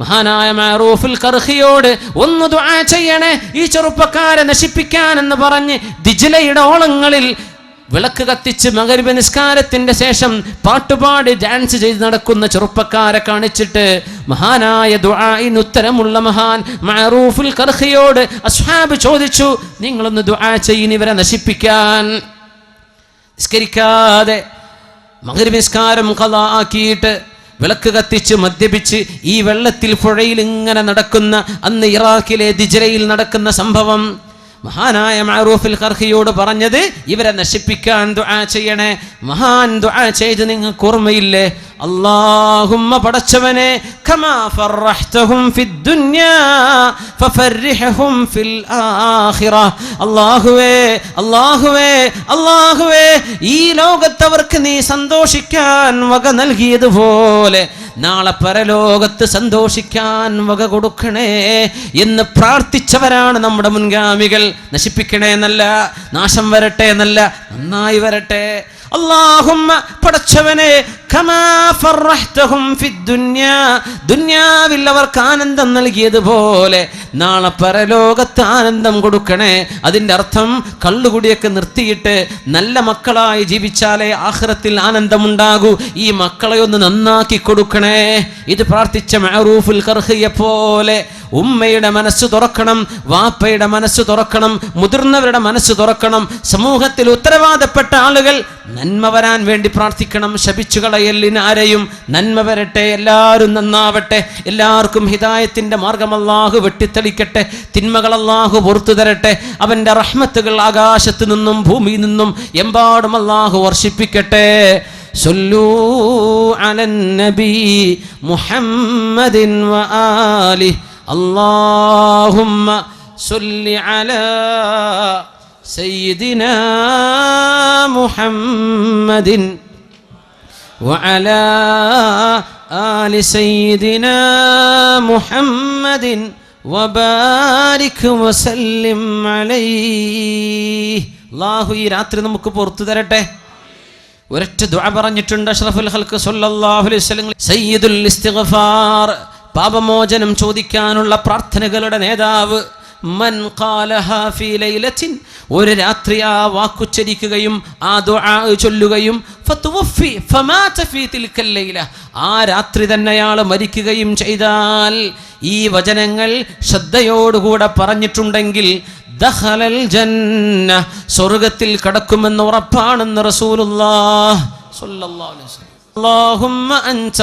മഹാനായ മാറൂഫുൽ കർഹിയോട് ഒന്ന് ദുആ ചെയ്യണേ ഈ ചെറുപ്പക്കാരെ നശിപ്പിക്കാൻ എന്ന് പറഞ്ഞ് ദിജിലയുടെ ഓളങ്ങളിൽ വിളക്ക് കത്തിച്ച് മകരിബ നിസ്കാരത്തിന്റെ ശേഷം പാട്ടുപാടി ഡാൻസ് ചെയ്ത് നടക്കുന്ന ചെറുപ്പക്കാരെ കാണിച്ചിട്ട് മഹാനായ ദുആഇന് ഉത്തരമുള്ള മഹാൻ മഅറൂഫുൽ കർഹിയോട് അസ്ഹാബ് ചോദിച്ചു നിങ്ങളൊന്ന് ദുആ ചെയ്യുന്ന ഇവരെ നശിപ്പിക്കാൻ. നിസ്കരിക്കാതെ മകരിബ് നിസ്കാരം കഥ ആക്കിയിട്ട് വിളക്ക് കത്തിച്ച് മദ്യപിച്ച് ഈ വെള്ളത്തിൽ പുഴയിൽ ഇങ്ങനെ നടക്കുന്ന അന്ന് ഇറാഖിലെ ദിജരയിൽ നടക്കുന്ന സംഭവം മഹാനായ മാറൂഫിൽ ഖർഹിയോട് പറഞ്ഞത് ഇവരെ നശിപ്പിക്കാൻ ദുആ ചെയ്യണേ. മഹാൻ ദുആ ചെയ്ത് നിങ്ങൾക്ക് ഓർമ്മയില്ലേ? അല്ലാഹുമ്മ പടച്ചവനെ കമാ ഫർറഹ്തഹും ഫിദ് ദുനിയാ ഫഫർരിഹും ഫിൽ ആഖിറ. അല്ലാഹുവേ അല്ലാഹുവേ അല്ലാഹുവേ ഈ ലോകത്തവർക്ക് നീ സന്തോഷിക്കാൻ വക നൽകിയതുപോലെ നാളെ പരലോകത്ത് സന്തോഷിക്കാൻ വക കൊടുക്കണേ എന്ന് പ്രാർത്ഥിച്ചവരാണ് നമ്മുടെ മുൻഗാമികൾ. നശിപ്പിക്കണേ എന്നല്ല നാശം വരട്ടെ എന്നല്ല നന്നായി വരട്ടെ. അള്ളാഹുമ്മ പടച്ചവനെ ദുന്യാവിൽ അവർക്ക് ആനന്ദം നൽകിയതുപോലെ നാളെ പരലോകത്ത് ആനന്ദം കൊടുക്കണേ. അതിന്റെ അർത്ഥം കള്ളുകുടിയൊക്കെ നിർത്തിയിട്ട് നല്ല മക്കളായി ജീവിച്ചാലേ ആഖിറത്തിൽ ആനന്ദമുണ്ടാകൂ. ഈ മക്കളെ ഒന്ന് നന്നാക്കി കൊടുക്കണേ. ഇത് പ്രാർത്ഥിച്ച മഅറൂഫുൽ കർഹിയെ പോലെ ഉമ്മയുടെ മനസ്സ് തുറക്കണം വാപ്പയുടെ മനസ്സ് തുറക്കണം മുതിർന്നവരുടെ മനസ്സ് തുറക്കണം സമൂഹത്തിൽ ഉത്തരവാദപ്പെട്ട ആളുകൾ നന്മ വരാൻ വേണ്ടി പ്രാർത്ഥിക്കണം ശപിച്ചു കളയലിന് ആരെയും നന്മ വരട്ടെ എല്ലാവരും നന്നാവട്ടെ എല്ലാവർക്കും ഹിതായത്തിന്റെ മാർഗം അല്ലാഹു വെട്ടിത്തെളിക്കട്ടെ തിന്മകൾ അല്ലാഹു പുറത്തു തരട്ടെ അവന്റെ റഹ്മത്തുകൾ ആകാശത്ത് നിന്നും ഭൂമിയിൽ നിന്നും എമ്പാടും അല്ലാഹു വർഷിപ്പിക്കട്ടെ صلوا على النبي محمد وآله اللهم صل على سيدنا محمد وعلى آل سيدنا محمد وبارك وسلم عليه الله ഈ രാത്രി നമുക്ക് പുറത്തു തരട്ടെ ഒരൊറ്റ ദുആ പറഞ്ഞിട്ടുണ്ട് അഷ്റഫുൽ ഹൽക്ക് സല്ലല്ലാഹു അലൈഹി വസല്ലം സയ്യിദുൽ ഇസ്തിഗ്ഫാർ പാപമോചനം ചോദിക്കാനുള്ള പ്രാർത്ഥനകളുടെ നേതാവ് മൻ ലൈലത്തിൻ. ഒരു രാത്രി ആ വാക്കുച്ചരിക്കുകയും ആ ദുആ ചൊല്ലുകയും ആ രാത്രി തന്നെ അയാൾ മരിക്കുകയും ചെയ്താൽ ഈ വചനങ്ങൾ ശ്രദ്ധയോടുകൂടെ പറഞ്ഞിട്ടുണ്ടെങ്കിൽ ദഹലൽ ജന്ന സ്വർഗത്തിൽ കടക്കുമെന്ന് ഉറപ്പാണെന്ന് റസൂലുള്ള സ്വല്ലല്ലാഹു അലൈഹി വസല്ലം. അല്ലാഹുമ്മ അൻത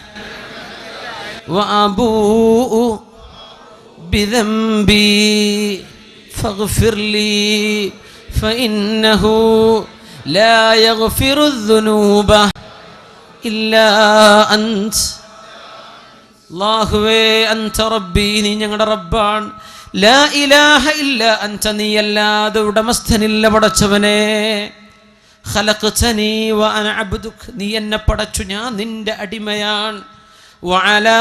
وأبوء بذنبي فاغفر لي فإنه لا يغفر الذنوب إلا أنت അള്ളാഹുവേ അന്ത റബ്ബി നീ ഞങ്ങളുടെ റബ്ബാണ് ലാ ഇലാഹ ഇല്ല അന്ത നീ അല്ലാതെ ഉടമസ്ഥനില്ല പടച്ചവനെ ഖലഖ്തനി വഅന അബ്ദുക് നീ എന്നെ പടച്ചു ഞാൻ നിന്റെ അടിമയാണ് വഅലാ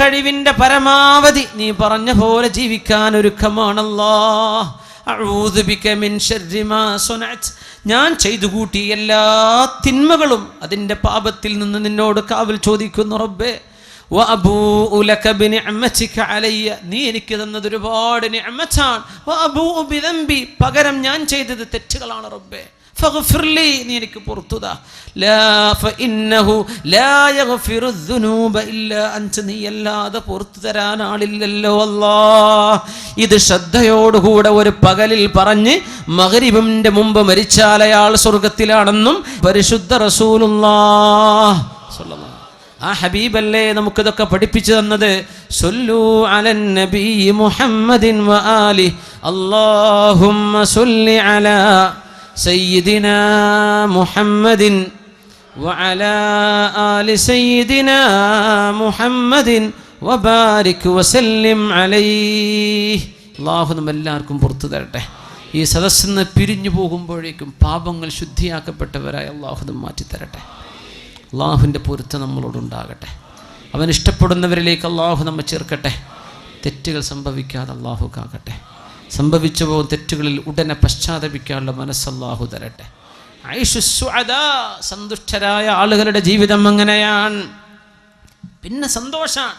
കഴിവിന്റെ പരമാവധി നീ പറഞ്ഞ പോലെ ജീവിക്കാൻ ഒരുക്കമാണല്ലോ. ഞാൻ ചെയ്തു കൂട്ടി എല്ലാ തിന്മകളും അതിന്റെ പാപത്തിൽ നിന്ന് നിന്നോട് കാവൽ ചോദിക്കുന്നു റബ്ബേ. നീ എനിക്ക് തന്നത് ഒരുപാട് പകരം ഞാൻ ചെയ്തത് തെറ്റുകളാണ് റബ്ബേ. ഫഗ്ഫിർലി നീ എനിക്ക് പുറത്തുതാ നീ അല്ലാതെ പുറത്തു തരാൻ ആളില്ലല്ലോ അല്ലാ ഇത് ശ്രദ്ധയോടുകൂടെ ഒരു പകലിൽ പറഞ്ഞ് മകരിബിന്റെ മുമ്പ് മരിച്ചാൽ അയാൾ സ്വർഗത്തിലാണെന്നും പരിശുദ്ധ റസൂലുള്ളാ ആ ഹബീബല്ലേ നമുക്കിതൊക്കെ പഠിപ്പിച്ചു തന്നത്. സൊല്ലു അലൻ നബി മുഹമ്മദിൻ അല്ലാഹുമ്മ സൊല്ലി അല സയ്യിദിന മുഹമ്മദിൻ وعلى آل سيدنا محمد وبارك وسلم عليه അള്ളാഹു നമ്മെല്ലാവർക്കും പുറത്തു തരട്ടെ ഈ സദസ്സിൽ നിന്ന് പിരിഞ്ഞു പോകുമ്പോഴേക്കും പാപങ്ങൾ ശുദ്ധിയാക്കപ്പെട്ടവരായി അള്ളാഹു നമ്മെ മാറ്റിത്തരട്ടെ അള്ളാഹുവിൻ്റെ പൊരുത്തം നമ്മളോടുണ്ടാകട്ടെ അവൻ ഇഷ്ടപ്പെടുന്നവരിലേക്ക് അള്ളാഹു നമ്മെ ചേർക്കട്ടെ തെറ്റുകൾ സംഭവിക്കാതെ അള്ളാഹു കാക്കട്ടെ സംഭവിച്ചു പോകും തെറ്റുകളിൽ ഉടനെ പശ്ചാത്തപിക്കാനുള്ള മനസ്സല്ലാഹു തരട്ടെ. സന്തുഷ്ടരായ ആളുകളുടെ ജീവിതം അങ്ങനെയാണ്. പിന്നെ സന്തോഷമാണ്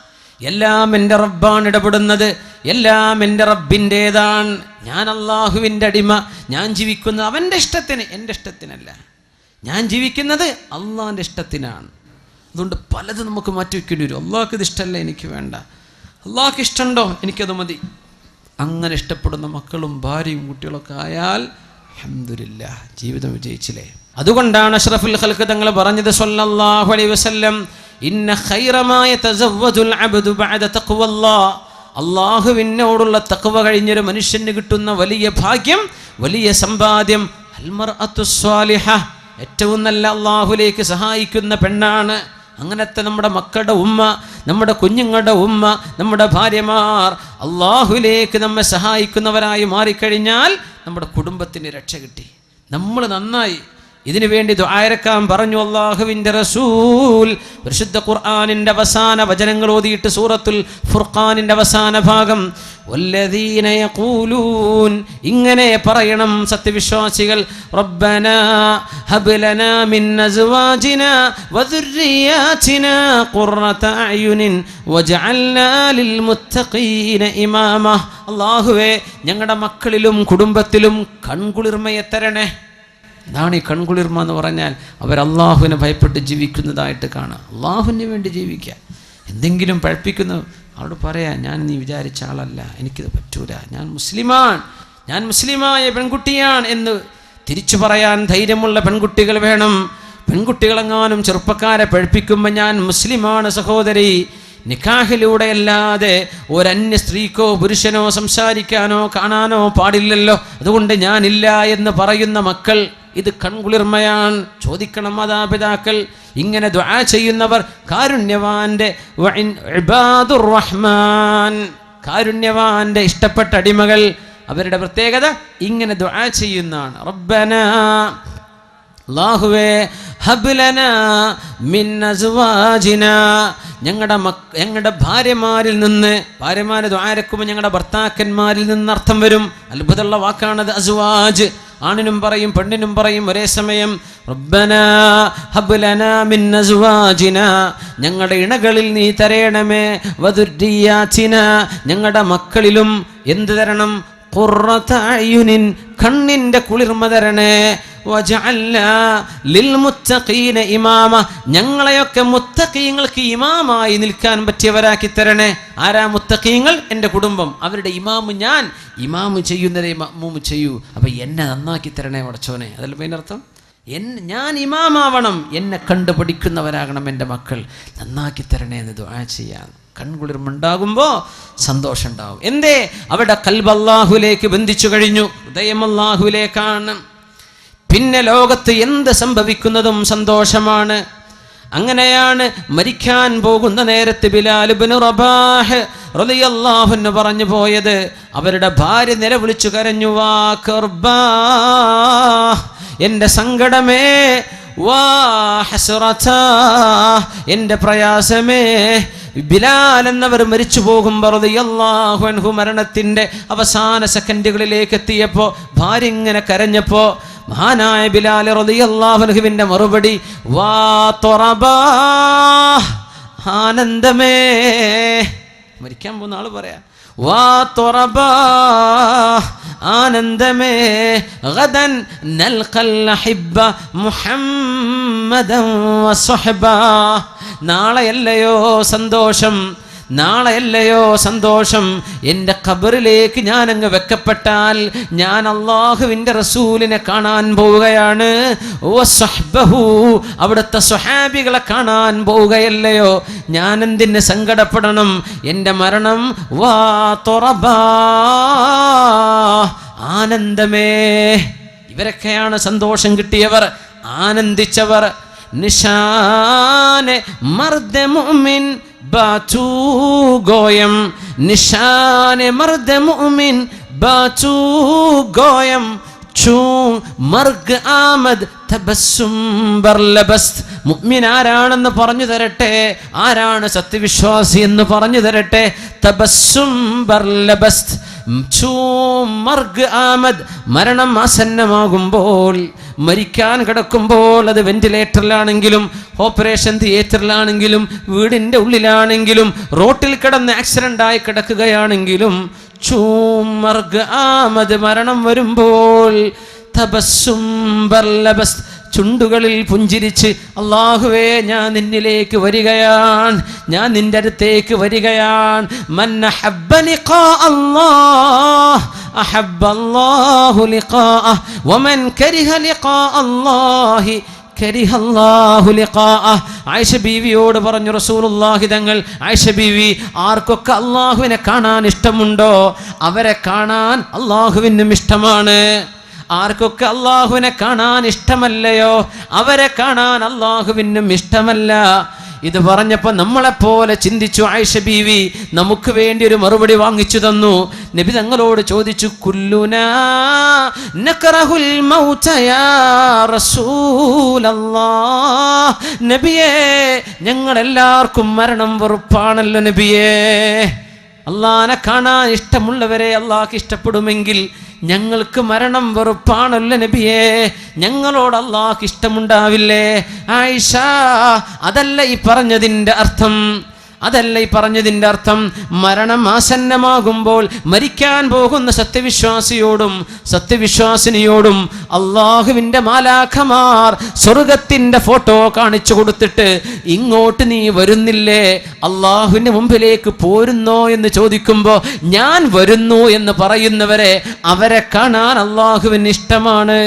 എല്ലാം എന്റെ റബ്ബാണ് ഇടപെടുന്നത്. എല്ലാം എന്റെ റബ്ബിന്റേതാണ്. ഞാൻ അള്ളാഹുവിന്റെ അടിമ. ഞാൻ ജീവിക്കുന്നത് അവന്റെ ഇഷ്ടത്തിന്. എന്റെ ഇഷ്ടത്തിനല്ല. ഞാൻ ജീവിക്കുന്നത് അള്ളാഹിന്റെ ഇഷ്ടത്തിനാണ്. അതുകൊണ്ട് പലതും നമുക്ക് മാറ്റി വയ്ക്കേണ്ടി വരും. അള്ളാഹ്ക്ക് ഇത് ഇഷ്ടമല്ല എനിക്ക് വേണ്ട. അള്ളാഹ്ക്ക് ഇഷ്ടമുണ്ടോ? എനിക്കത് മതി. അങ്ങനെ ഇഷ്ടപ്പെടുന്ന മക്കളും ഭാര്യയും കുട്ടികളൊക്കെ ആയാൽ അഹമ്മദില്ല ജീവിതം വിജയിച്ചില്ലേ? അതുകൊണ്ടാണ് അഷ്റഫുൽ ഖൽക്ക് തങ്ങൾ പറഞ്ഞത് സല്ലല്ലാഹു അലൈഹി വസല്ലം ഇന്ന ഖൈറമായ തസവ്വദുൽ അബ്ദു ബഅദ അള്ളാഹുവിനോടുള്ള തഖ്വ കഴിഞ്ഞൊരു മനുഷ്യന് കിട്ടുന്ന വലിയ ഭാഗ്യം വലിയ സമ്പാദ്യം അൽമർ സ്വാലിഹ ഏറ്റവും നല്ല അള്ളാഹുലേക്ക് സഹായിക്കുന്ന പെണ്ണാണ് അങ്ങനത്തെ നമ്മുടെ മക്കളുടെ ഉമ്മ നമ്മുടെ കുഞ്ഞുങ്ങളുടെ ഉമ്മ നമ്മുടെ ഭാര്യമാർ അള്ളാഹുലേക്ക് നമ്മെ സഹായിക്കുന്നവരായി മാറിക്കഴിഞ്ഞാൽ നമ്മുടെ കുടുംബത്തിന് രക്ഷ കിട്ടി. നമ്മൾ നന്നായി ഇതിനു വേണ്ടി ദ്വാരക്കാൻ പറഞ്ഞു അള്ളാഹുവിന്റെ റസൂൽ. പരിശുദ്ധ ഖുർആാനിന്റെ അവസാന വചനങ്ങൾ ഓതിയിട്ട് സൂറത്തുൽ ഫുർഖാനിന്റെ അവസാന ഭാഗം. യഖൂലൂൻ. ഇങ്ങനെ പറയണം സത്യവിശ്വാസികൾ. റബ്ബന ഹബ് ലനാ മിൻ അസ്വാജിനാ വദുർരിയാതിനാ ഖുർറത അയുനിൻ വജഅൽനാ ലിൽ മുത്തഖീന ഇമാമ. അല്ലാഹുവേ ഞങ്ങളുടെ മക്കളിലും കുടുംബത്തിലും കൺകുളിർമയെ തരണേ. ഇതാണ് ഈ കൺകുളിർമ എന്ന് പറഞ്ഞാൽ അവർ അള്ളാഹുവിനെ ഭയപ്പെട്ട് ജീവിക്കുന്നതായിട്ട് കാണാം അള്ളാഹുവിന് വേണ്ടി ജീവിക്കുക. എന്തെങ്കിലും പഴപ്പിക്കുന്നു. അവരോട് പറയാം ഞാൻ നീ വിചാരിച്ച ആളല്ല. എനിക്കിത് പറ്റൂല. ഞാൻ മുസ്ലിമാണ് ഞാൻ മുസ്ലിമായ പെൺകുട്ടിയാണ് എന്ന് തിരിച്ചു പറയാൻ ധൈര്യമുള്ള പെൺകുട്ടികൾ വേണം. പെൺകുട്ടികളെങ്ങാനും ചെറുപ്പക്കാരെ പഴിപ്പിക്കുമ്പോൾ ഞാൻ മുസ്ലിമാണ് സഹോദരി. നിക്കാഹിലൂടെ അല്ലാതെ ഒരന്യ സ്ത്രീക്കോ പുരുഷനോ സംസാരിക്കാനോ കാണാനോ പാടില്ലല്ലോ. അതുകൊണ്ട് ഞാനില്ല എന്ന് പറയുന്ന മക്കൾ ഇത് കൺകുളിർമയാണ്. ചോദിക്കണം മാതാപിതാക്കൾ. ഇങ്ങനെ ദ്വാ ചെയ്യുന്നവർ കാരുണ്യവാന്റെ റഹ്മാൻ കാരുണ്യവാന്റെ ഇഷ്ടപ്പെട്ട അടിമകൾ. അവരുടെ പ്രത്യേകത ഇങ്ങനെ ദ്വാ ചെയ്യുന്നതാണ്. റബ്ബന. അള്ളാഹുവേ ഹബ്ലന മിൻ അസ്വാജിന. ഞങ്ങളുടെ മക് ഞങ്ങളുടെ ഭാര്യമാരിൽ നിന്ന് ഭാര്യമാരെ ദ്വാരക്കുമ്പോൾ ഞങ്ങളുടെ ഭർത്താക്കന്മാരിൽ നിന്ന് അർത്ഥം വരും. അത്ഭുതമുള്ള വാക്കാണത് അസ്വാജ്. ആണിനും പറയും പെണ്ണിനും പറയും ഒരേ സമയം റബ്ബന ഹബ്ലന മിൻ അസ്വാജിന. ഞങ്ങളുടെ ഇണകളിൽ നീ തരയണമേ വദുര്രിയാതിന ഞങ്ങളുടെ മക്കളിലും എന്ത് തരണം? കുറത്തായുനിൻ കണ്ണിന്റെ കുളിർമ തരണേ. ഇമാമ. ഞങ്ങളെയൊക്കെ മുത്തഖീങ്ങൾക്ക് ഇമാമായി നിൽക്കാൻ പറ്റിയവരാക്കി തരണേ. ആരാ മുത്തഖീങ്ങൾ? എന്റെ കുടുംബം. അവരുടെ ഇമാമ് ഞാൻ. ഇമാമ് ചെയ്യുന്നതേ മമ്മൂമ് ചെയ്യൂ. അപ്പൊ എന്നെ നന്നാക്കി തരണേ മടച്ചോനെ. അതല്ല അർത്ഥം? എൻ ഞാൻ ഇമാമാവണം. എന്നെ കണ്ടു പഠിക്കുന്നവരാകണം എന്റെ മക്കൾ. നന്നാക്കി തരണേ എന്ന് ദുആ ചെയ്യാൻ. കൺകുളിർമുണ്ടാകുമ്പോൾ സന്തോഷം ഉണ്ടാവും എന്തേ? അവിടെ കൽബ് അള്ളാഹുലേക്ക് ബന്ധിച്ചു കഴിഞ്ഞു. ഹൃദയം അള്ളാഹുലേക്കാണ് പിന്നെ ലോകത്ത് എന്ത് സംഭവിക്കുന്നതും സന്തോഷമാണ്. അങ്ങനെയാണ് മരിക്കാൻ പോകുന്ന നേരത്ത് ബിലാലുബിന് റബാഹ് റളിയല്ലാഹു അൻഹു പറഞ്ഞു പോയത്. അവരുടെ ഭാര്യ നിലവിളിച്ചു കരഞ്ഞു വാ കർബാ എന്റെ സങ്കടമേ വാ ഹസ്റതാ എന്റെ പ്രയാസമേ. ബിലാൽ എന്നവർ മരിച്ചു പോകുമ്പോൾ അള്ളാഹു മരണത്തിന്റെ അവസാന സെക്കൻഡുകളിലേക്ക് എത്തിയപ്പോൾ ഭാര്യ ഇങ്ങനെ കരഞ്ഞപ്പോൾ മഹാനായ ബിലാൽ റളിയല്ലാഹു അൻഹുവിന്റെ മറുപടി വാ തൊറബാ ആനന്ദമേ. മരിക്കാൻ പോകുന്ന ആൾ പറയാ വാ തൊറബാ ആനന്ദമേ. ഗദൻ നൽകൽ അഹിബ്ബ മുഹമ്മദൻ വസഹബ നാളെയല്ലയോ സന്തോഷം നാളെയല്ലയോ സന്തോഷം? എന്റെ ഖബറിലേക്ക് ഞാൻ അങ്ങ് വെക്കപ്പെട്ടാൽ ഞാൻ അള്ളാഹുവിന്റെ റസൂലിനെ കാണാൻ പോവുകയാണ്. വസ്വഹ്ബഹു അവിടുത്തെ സ്വഹാബികളെ കാണാൻ പോവുകയല്ലയോ? ഞാൻ എന്തിന് സങ്കടപ്പെടണം? എന്റെ മരണം വാ തുറബാ. ആനന്ദമേ. ഇവരൊക്കെയാണ് സന്തോഷം കിട്ടിയവർ ആനന്ദിച്ചവർ. നിഷാനെ മർദ മുഅ്മിൻ ബാച്ചു ഗോയം നിഷാനെ മർദ മുഅ്മിൻ ബാച്ചു ഗോയം മർഗ് ആമദ് മുഅ്മിൻ ആരാണെന്ന് പറഞ്ഞു തരട്ടെ? ആരാണ് സത്യവിശ്വാസി എന്ന് പറഞ്ഞു തരട്ടെ? തബസ്സും ബർലബസ്ത്. ആമദ് മരണം ആസന്നമാകുമ്പോൾ മരിക്കാൻ കിടക്കുമ്പോൾ അത് വെന്റിലേറ്ററിലാണെങ്കിലും ഓപ്പറേഷൻ തിയേറ്ററിലാണെങ്കിലും വീടിന്റെ ഉള്ളിലാണെങ്കിലും റോട്ടിൽ കിടന്ന് ആക്സിഡന്റ് ആയി കിടക്കുകയാണെങ്കിലും ചൂമർഗ് ആമത് മരണം വരുമ്പോൾ തപസ്സും ബർലബസ് ചുണ്ടുകളിൽ പുഞ്ചിരിച്ച് അള്ളാഹുവേ ഞാൻ നിന്നിലേക്ക് വരികയാണ്. ഞാൻ നിന്റെ അടുത്തേക്ക് വരികയാണ്. മന്ന അല്ലാഹ് അഹബ്ബ അല്ലാഹു കരിഹ ലിഖാ അല്ലാഹി ആയിഷ ബീവിയോട് പറഞ്ഞു റസൂലുള്ളാഹി തങ്ങൾ ആയിഷ ബീവി ആർക്കൊക്കെ അള്ളാഹുവിനെ കാണാൻ ഇഷ്ടമുണ്ടോ? അവരെ കാണാൻ അള്ളാഹുവിനും ഇഷ്ടമാണ്. ആർക്കൊക്കെ അള്ളാഹുവിനെ കാണാൻ ഇഷ്ടമല്ലയോ? അവരെ കാണാൻ അള്ളാഹുവിനും ഇഷ്ടമല്ല. ഇത് പറഞ്ഞപ്പോൾ നമ്മളെപ്പോലെ ചിന്തിച്ചു ആയിഷ ബീവി നമുക്ക് വേണ്ടി ഒരു മറുപടി വാങ്ങിച്ചു തന്നു. നബി തങ്ങളോട് ചോദിച്ചു നബിയേ ഞങ്ങളെല്ലാവർക്കും മരണം വെറുപ്പാണല്ലോ നബിയേ. അള്ളാനെ കാണാൻ ഇഷ്ടമുള്ളവരെ അള്ളാഹ്ക്ക് ഇഷ്ടപ്പെടുമെങ്കിൽ ഞങ്ങൾക്ക് മരണം വെറുപ്പാണല്ലോ നബിയേ. ഞങ്ങളോട് അള്ളാഹ് ഇഷ്ടമുണ്ടാവില്ലേ? ആയിഷ അതല്ല ഈ പറഞ്ഞതിന്റെ അർത്ഥം. അതല്ല ഈ പറഞ്ഞതിന്റെ അർത്ഥം മരണം ആസന്നമാകുമ്പോൾ മരിക്കാൻ പോകുന്ന സത്യവിശ്വാസിയോടും സത്യവിശ്വാസിനിയോടും അള്ളാഹുവിന്റെ മാലാഖമാർ സ്വർഗത്തിന്റെ ഫോട്ടോ കാണിച്ചു കൊടുത്തിട്ട് ഇങ്ങോട്ട് നീ വരുന്നില്ലേ? അള്ളാഹുവിന്റെ മുമ്പിലേക്ക് പോരുന്നോ എന്ന് ചോദിക്കുമ്പോൾ ഞാൻ വരുന്നു എന്ന് പറയുന്നവരെ അവരെ കാണാൻ അള്ളാഹുവിന് ഇഷ്ടമാണ്.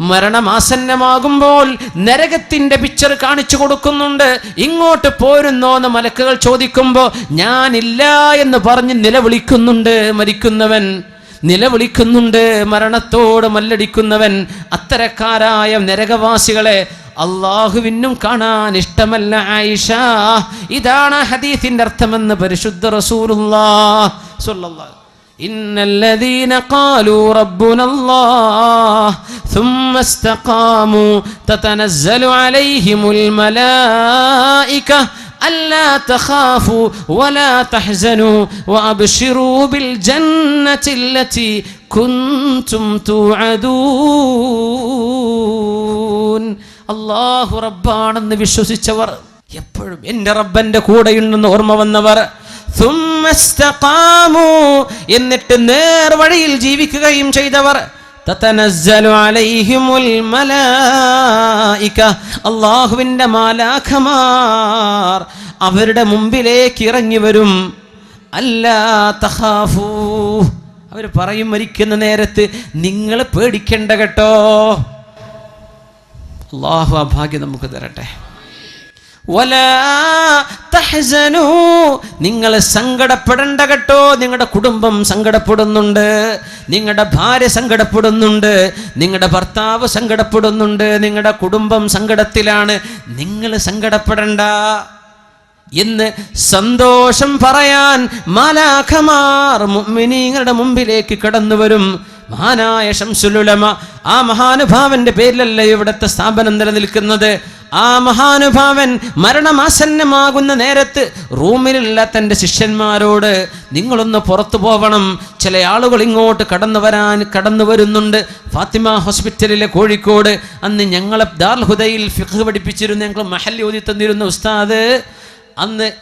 മരണമാസന്നമാകുമ്പോൾ നരകത്തിന്റെ പിക്ചർ കാണിച്ചു കൊടുക്കുന്നുണ്ട്. ഇങ്ങോട്ട് പോരുന്നോ എന്ന് മലക്കുകൾ ചോദിക്കുമ്പോൾ ഞാനില്ല എന്ന് പറഞ്ഞ് നിലവിളിക്കുന്നുണ്ട് മരിക്കുന്നവൻ. നിലവിളിക്കുന്നുണ്ട് മരണത്തോട് മല്ലടിക്കുന്നവൻ. അത്തരക്കാരായ നരകവാസികളെ അള്ളാഹുവിനും കാണാൻ ഇഷ്ടമല്ല ആയിഷ. ഇതാണ് ഹദീഫിന്റെ അർത്ഥമെന്ന് പരിശുദ്ധ റസൂലുള്ളാ إن الذين قالوا ربنا الله ثم استقاموا تتنزل عليهم الملائكة ألا تخافوا ولا تحزنوا وأبشروا بالجنة التي كنتم توعدون الله റബ്ബാണെന്ന് വിശ്വസിച്ചവർ എപ്പോഴും എൻ്റെ റബ്ബൻ്റെ കൂടെയുണ്ടെന്ന് ഓർമ്മ വന്നവർ ثم استقاموا എന്നിട്ട് നേർവഴിയിൽ ജീവിക്കുകയും ചെയ്തവർ. അള്ളാഹുവിന്റെ മാലാഖമാർ അവരുടെ മുമ്പിലേക്ക് ഇറങ്ങി വരും. അല്ലാ തഖാഫൂ. അവർ പറയും മരിക്കുന്ന നേരത്ത് നിങ്ങൾ പേടിക്കേണ്ട കേട്ടോ. അള്ളാഹു ആ ഭാഗ്യം നമുക്ക് തരട്ടെ. തഹ്സനൂ. നിങ്ങൾ സങ്കടപ്പെടേണ്ട കേട്ടോ. നിങ്ങളുടെ കുടുംബം സങ്കടപ്പെടുന്നുണ്ട്. നിങ്ങളുടെ ഭാര്യ സങ്കടപ്പെടുന്നുണ്ട്. നിങ്ങളുടെ ഭർത്താവ് സങ്കടപ്പെടുന്നുണ്ട്. നിങ്ങളുടെ കുടുംബം സങ്കടത്തിലാണ്. നിങ്ങൾ സങ്കടപ്പെടണ്ട. എന്ന് സന്തോഷം പറയാൻ മാലാഖമാർ മുഅ്മിനീങ്ങളുടെ മുമ്പിലേക്ക് കടന്നു വരും മഹാനായ ഷംസുലുലമ ആ മഹാനുഭാവന്റെ പേരിലല്ല ഇവിടുത്തെ സ്ഥാപനം നിലനിൽക്കുന്നത്? ആ മഹാനുഭാവൻ മരണമാസന്നമാകുന്ന നേരത്ത് റൂമിലുള്ള തന്റെ ശിഷ്യന്മാരോട് നിങ്ങളൊന്ന് പുറത്തു പോവണം. ചില ആളുകൾ ഇങ്ങോട്ട് കടന്നു വരാൻ കടന്നു വരുന്നുണ്ട്. ഫാത്തിമ ഹോസ്പിറ്റലിലെ കോഴിക്കോട്. അന്ന് ഞങ്ങളെ ദാർൽ ഹുദയിൽ ഫിഖ് പഠിപ്പിച്ചിരുന്ന. ഞങ്ങൾ മഹല്ലി ഓതി തന്നിരുന്ന ഉസ്താദ്. അന്ന്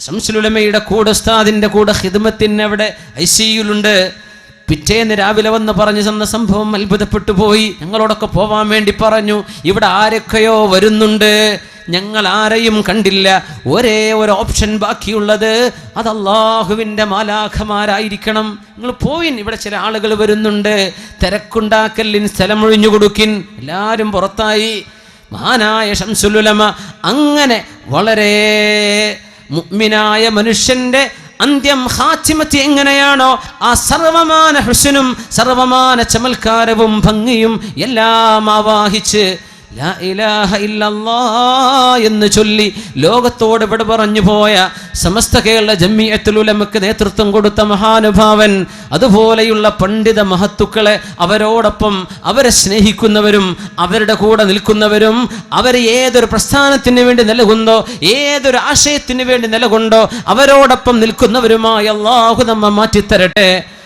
ശംസുലുലമയുടെ കൂടെ ഉസ്താദിന്റെ കൂടെ ഹിദ്മത്തിന് അവിടെ ഐ സിയുലുണ്ട് പിറ്റേന്ന് രാവിലെ വന്ന് പറഞ്ഞു തന്ന സംഭവം അത്ഭുതപ്പെട്ടു പോയി. ഞങ്ങളോടൊക്കെ പോവാൻ വേണ്ടി പറഞ്ഞു ഇവിടെ ആരൊക്കെയോ വരുന്നുണ്ട്. ഞങ്ങൾ ആരെയും കണ്ടില്ല. ഒരേ ഒരു ഓപ്ഷൻ ബാക്കിയുള്ളത് അത് അള്ളാഹുവിന്റെ മാലാഖമാരായിരിക്കണം. നിങ്ങൾ പോയിൻ ഇവിടെ ചില ആളുകൾ വരുന്നുണ്ട്. തിരക്കുണ്ടാക്കലിൻ സ്ഥലമൊഴിഞ്ഞു കൊടുക്കിൻ. എല്ലാവരും പുറത്തായി. മഹാനായ ഷംസുലുലമ അങ്ങനെ വളരെ മുഅ്മിനായ മനുഷ്യന്റെ അന്ത്യം ഹാച്ചിമത്തി എങ്ങനെയാണോ ആ സർവമാന ഹുസനും സർവമാന ചമൽക്കാരവും ഭംഗിയും എല്ലാം ആവാഹിച്ച് എന്ന് ചൊല്ലി ലോകത്തോട് ഇവിടെ പറഞ്ഞു പോയ സമസ്ത കേരള ജമ്മിയത്തിലുലമക്ക് നേതൃത്വം കൊടുത്ത മഹാനുഭാവൻ അതുപോലെയുള്ള പണ്ഡിത മഹത്തുക്കളെ അവരോടൊപ്പം അവരെ സ്നേഹിക്കുന്നവരും അവരുടെ കൂടെ നിൽക്കുന്നവരും അവരെ ഏതൊരു പ്രസ്ഥാനത്തിന് വേണ്ടി നിലകൊണ്ടോ ഏതൊരു ആശയത്തിന് വേണ്ടി നിലകൊണ്ടോ അവരോടൊപ്പം നിൽക്കുന്നവരുമായി അള്ളാഹു നമ്മ മാറ്റിത്തരട്ടെ.